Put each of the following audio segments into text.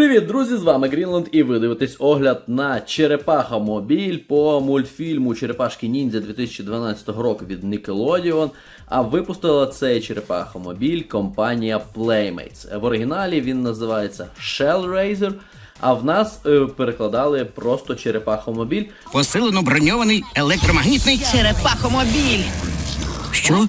Привіт, друзі! З вами Грінланд, і ви дивитесь огляд на Черепаха Мобіль по мультфільму Черепашки Ніндзя 2012 року від Nickelodeon. А випустила цей Черепаха Мобіль компанія Playmates. В оригіналі він називається Shellraiser, а в нас е, перекладали просто Черепахомобіль. Посилено броньований електромагнітний Черепахомобіль. Що?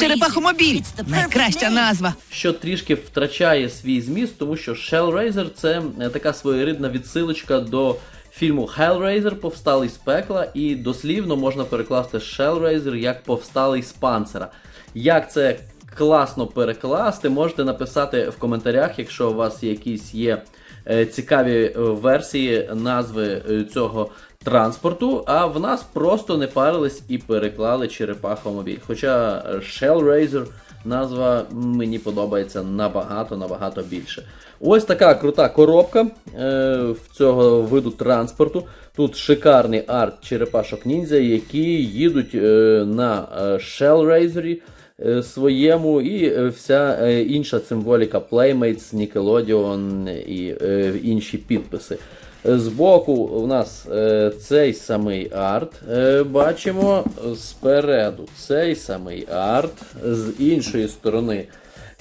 Черепахомобіль. Найкраща назва. що трішки втрачає свій зміст, тому що Shellraiser це е, така своєрідна відсилочка до фільму Hellraiser Повсталий з пекла, і дослівно можна перекласти Shellraiser як повсталий з панцера. Як це класно перекласти, можете написати в коментарях, якщо у вас якісь є е, цікаві е, версії назви цього транспорту, а в нас просто не парились і переклали черепахомобіль. Хоча Shellraiser назва мені подобається набагато набагато більше. Ось така крута коробка е, в цього виду транспорту. Тут шикарний арт черепашок ніндзя, які їдуть е, на е, Shellraiser е, своєму, і е, вся інша символіка Playmates, Nickelodeon і інші підписи. Збоку у нас е, цей самий арт е, бачимо. Спереду цей самий арт, з іншої сторони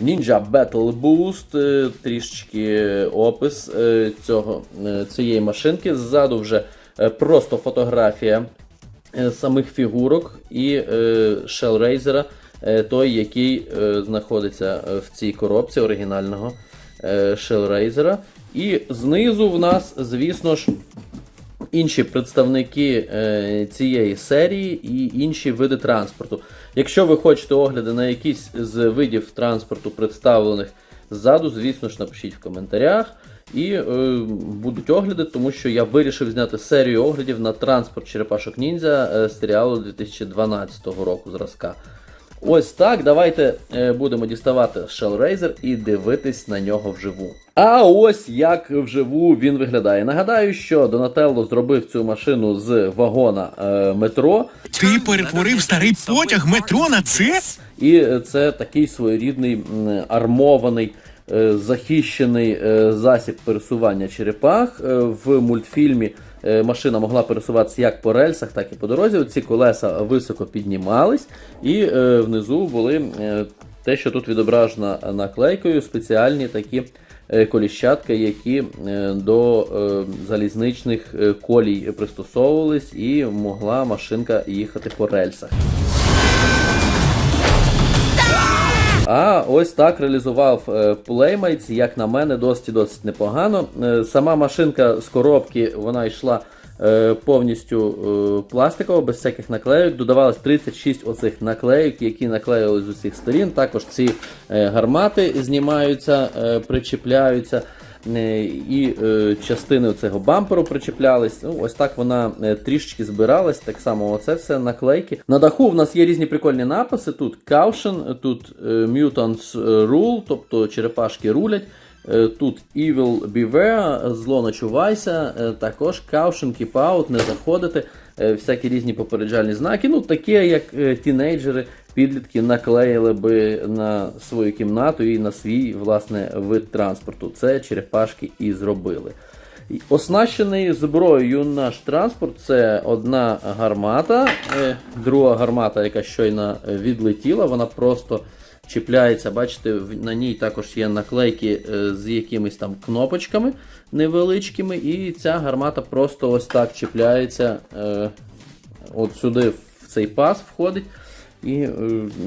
Ninja Battle Boost, е, трішечки опис е, цього, е, цієї машинки. Ззаду вже е, просто фотографія е, самих фігурок і е, е, той, який е, знаходиться е, в цій коробці оригінального. е, Shellraiser. І знизу в нас, звісно ж, інші представники е, цієї серії і інші види транспорту. Якщо ви хочете огляди на якісь з видів транспорту, представлених ззаду, звісно ж, напишіть в коментарях. І е, будуть огляди, тому що я вирішив зняти серію оглядів на транспорт черепашок ніндзя е, серіалу 2012 року зразка. Ось так, давайте е, будемо діставати Shellraiser і дивитись на нього вживу. А ось як вживу він виглядає. Нагадаю, що Донателло зробив цю машину з вагона е, метро, Ти перетворив старий потяг метро на це? і це такий своєрідний армований. е, Захищений е, засіб пересування черепах в мультфільмі машина могла пересуватися як по рельсах, так і по дорозі. Ці колеса високо піднімались, і е, внизу були е, те, що тут відображено наклейкою, спеціальні такі е, коліщатка, які е, до е, залізничних е, колій пристосовувались, і могла машинка їхати по рельсах. А ось так реалізував е, Playmates, як на мене, досить досить непогано. Е, Сама машинка з коробки вона йшла е, повністю е, пластикова, без всяких наклейок. Додавалось 36 оцих наклейок, які наклеїли з усіх сторін. Також ці е, гармати знімаються, е, причіпляються. Е, І е, частини цього бамперу причіплялись. Ну, ось так вона е, трішечки збиралась. Так само, оце все наклейки. На даху в нас є різні прикольні написи. Тут Caution, тут Mutants Rule, тобто черепашки рулять. Тут Evil Beware, зло ночувайся, також Caution, Keep Out, не заходити, всякі різні попереджальні знаки. Ну, такі, як тінейджери, підлітки наклеїли би на свою кімнату і на свій власне вид транспорту. Це черепашки і зробили. Оснащений зброєю наш транспорт це одна гармата, е, друга гармата, яка щойно відлетіла, вона просто чіпляється. Бачите, на ній також є наклейки е, з якимись там кнопочками невеличкими, і ця гармата просто ось так чіпляється. е, От сюди в цей пас входить. І е,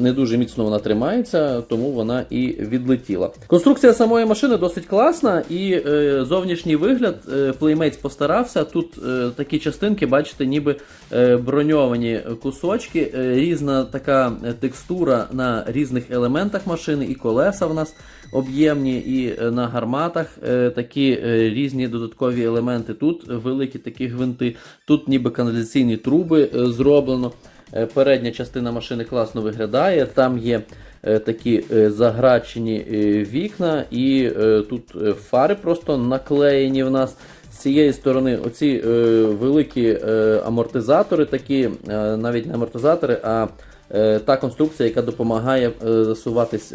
не дуже міцно вона тримається, тому вона і відлетіла. Конструкція самої машини досить класна, і е, зовнішній вигляд е, Playmates постарався. Тут е, такі частинки, бачите, ніби е, броньовані кусочки, е, різна така е, текстура на різних елементах машини, і колеса в нас об'ємні, і е, на гарматах е, такі е, різні додаткові елементи. Тут великі такі гвинти, тут ніби каналізаційні труби е, зроблено. Е, Передня частина машини класно виглядає. Там є е, такі е, заграчені вікна, і тут фари просто наклеєні в нас. З цієї сторони оці великі амортизатори, такі, навіть не амортизатори, а та конструкція, яка допомагає засуватись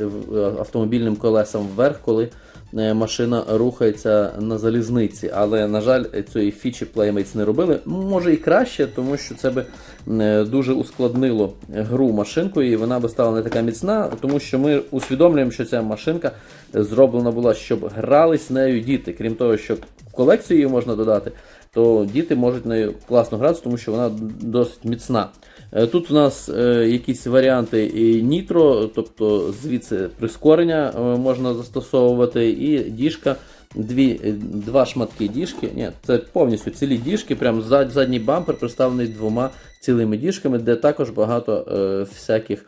автомобільним колесам вверх, коли машина рухається на залізниці. Але, на жаль, цієї фічі Playmates не робили. Може і краще, тому що це би е, дуже ускладнило гру машинкою, і вона би стала не така міцна, тому що ми усвідомлюємо, що ця машинка зроблена була, щоб грались нею діти. Крім того, що колекцію її можна додати, то діти можуть нею класно гратися, тому що вона досить міцна. Е, Тут у нас е, якісь варіанти і нітро, тобто звідси прискорення е, можна застосовувати, і діжка, дві, два шматки діжки. Ні, це повністю цілі діжки, прям зад, задній бампер представлений двома цілими діжками, де також багато всяких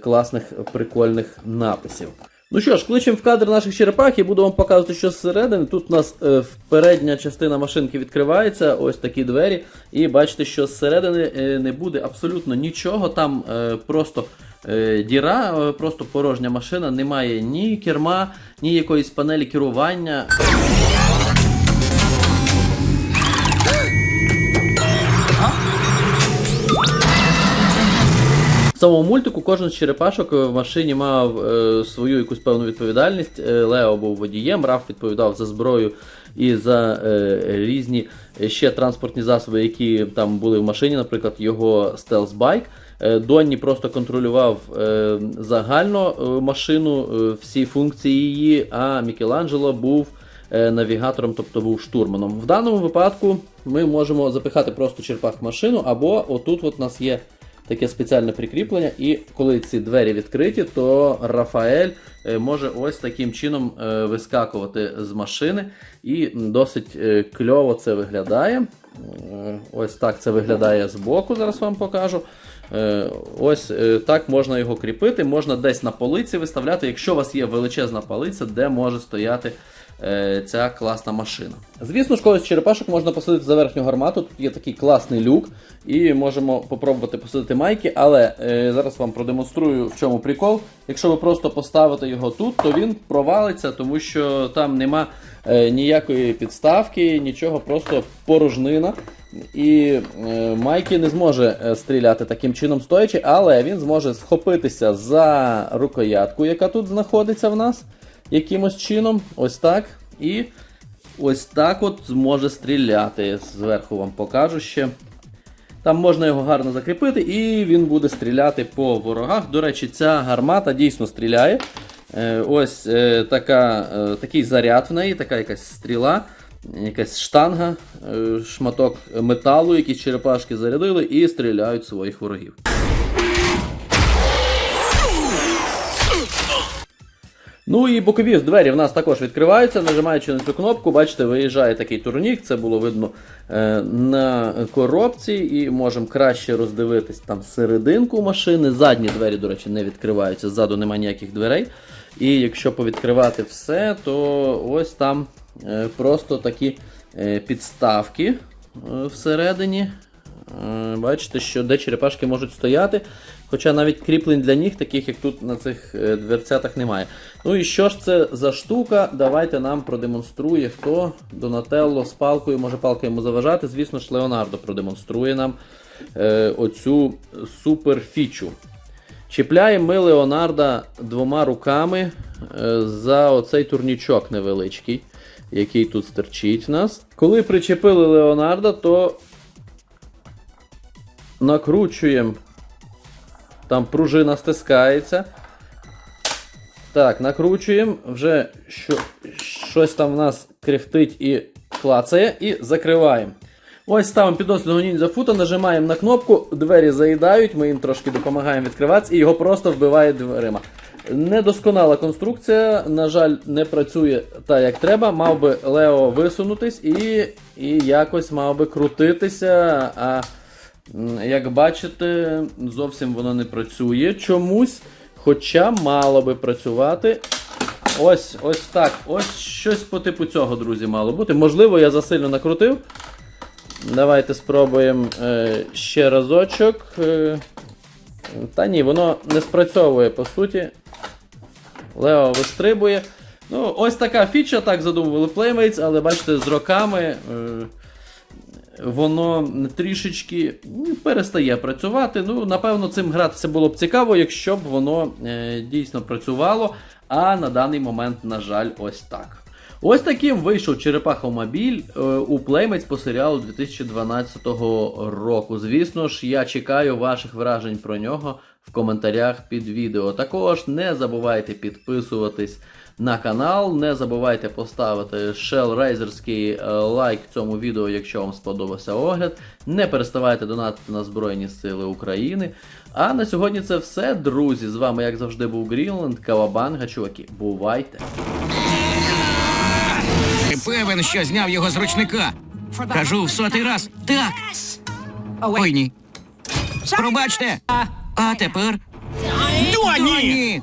класних прикольних написів. Ну що ж, кличемо в кадр наших черепах і буду вам показувати, що зсередини. Тут у нас е, передня частина машинки відкривається, ось такі двері. І бачите, що зсередини е, не буде абсолютно нічого. Там е, просто е, діра, е, просто порожня машина, немає ні керма, ні якоїсь панелі керування. В самому мультику кожен з черепашок в машині мав е, свою якусь певну відповідальність. Е, Лео був водієм, Раф відповідав за зброю і за е, різні ще транспортні засоби, які там були в машині, наприклад, його стелс-байк. Е, Донні просто контролював е, загально е, машину, е, всі функції її, а Мікеланджело був е, навігатором, тобто був штурманом. В даному випадку ми можемо запихати просто черпах в машину, або отут от у нас є таке спеціальне прикріплення, і коли ці двері відкриті, то Рафаель е, може ось таким чином е, вискакувати з машини, і досить е, кльово це виглядає. Ось так це виглядає збоку, зараз вам покажу. Ось так можна його кріпити, можна десь на полиці виставляти, якщо у вас є величезна полиця, де може стояти е, ця класна машина. Звісно ж, когось черепашок можна посадити за верхню гармату. Тут є такий класний люк, і можемо попробувати посадити майки, але е, зараз вам продемонструю, в чому прикол. Якщо ви просто поставите його тут, то він провалиться, тому що там нема е, ніякої підставки, нічого, просто порожнина. І е, Майкі не зможе е, стріляти таким чином стоячи, але він зможе схопитися за рукоятку, яка тут знаходиться в нас якимось чином. Ось так. І ось так от зможе стріляти. Зверху вам покажу ще. Там можна його гарно закріпити, і він буде стріляти по ворогах. До речі, ця гармата дійсно стріляє. Е, Ось е, така, е, такий заряд в неї, така якась стріла, якась штанга, шматок металу, який черепашки зарядили, і стріляють своїх ворогів. Ну і бокові двері в нас також відкриваються. Нажимаючи на цю кнопку, бачите, виїжджає такий турнік, це було видно е, на коробці, і можемо краще роздивитись там серединку машини. Задні двері, до речі, не відкриваються, ззаду немає ніяких дверей. І якщо повідкривати все, то ось там е, просто такі е, підставки всередині. Бачите, що де черепашки можуть стояти. Хоча навіть кріплень для ніг, таких як тут на цих е, дверцятах, немає. Ну і що ж це за штука? Давайте нам продемонструє хто. Донателло з палкою, може палка йому заважати. Звісно ж, Леонардо продемонструє нам е, оцю суперфічу. Чіпляємо ми Леонарда двома руками е, за оцей турнічок невеличкий, який тут стерчить в нас. Коли причепили Леонарда, то накручуємо. Там пружина стискається. Так, накручуємо. Вже що, щось там в нас кряхтить і клацає, і закриваємо. Ось ставимо підносного ніндзя фута, нажимаємо на кнопку, двері заїдають, ми їм трошки допомагаємо відкриватися, і його просто вбиває дверима. Недосконала конструкція, на жаль, не працює так, як треба. Мав би Лео висунутись і, і якось мав би крутитися. А як бачите, зовсім воно не працює чомусь. Хоча мало би працювати. Ось, ось так. Ось щось по типу цього, друзі, мало бути. Можливо, я засильно накрутив. Давайте спробуємо е, ще разочок. Е, та ні, воно не спрацьовує по суті. Лео вистрибує. Ну, ось така фіча, так задумували Playmates, але бачите, з роками е, воно трішечки ну, перестає працювати. Ну, напевно, цим гратися було б цікаво, якщо б воно е, дійсно працювало. А на даний момент, на жаль, ось так. Ось таким вийшов Черепахомобіль е, у Playmates по серіалу 2012 року. Звісно ж, я чекаю ваших вражень про нього в коментарях під відео. Також не забувайте підписуватись на канал, не забувайте поставити шелрейзерський лайк цьому відео, якщо вам сподобався огляд. Не переставайте донатити на Збройні Сили України. А на сьогодні це все, друзі. З вами, як завжди, був Грінленд, Кавабанга, чуваки. Бувайте! Ти певен, що зняв його з ручника? Кажу в сотий раз. Так. Ой ні. Пробачте. А тепер. Доні!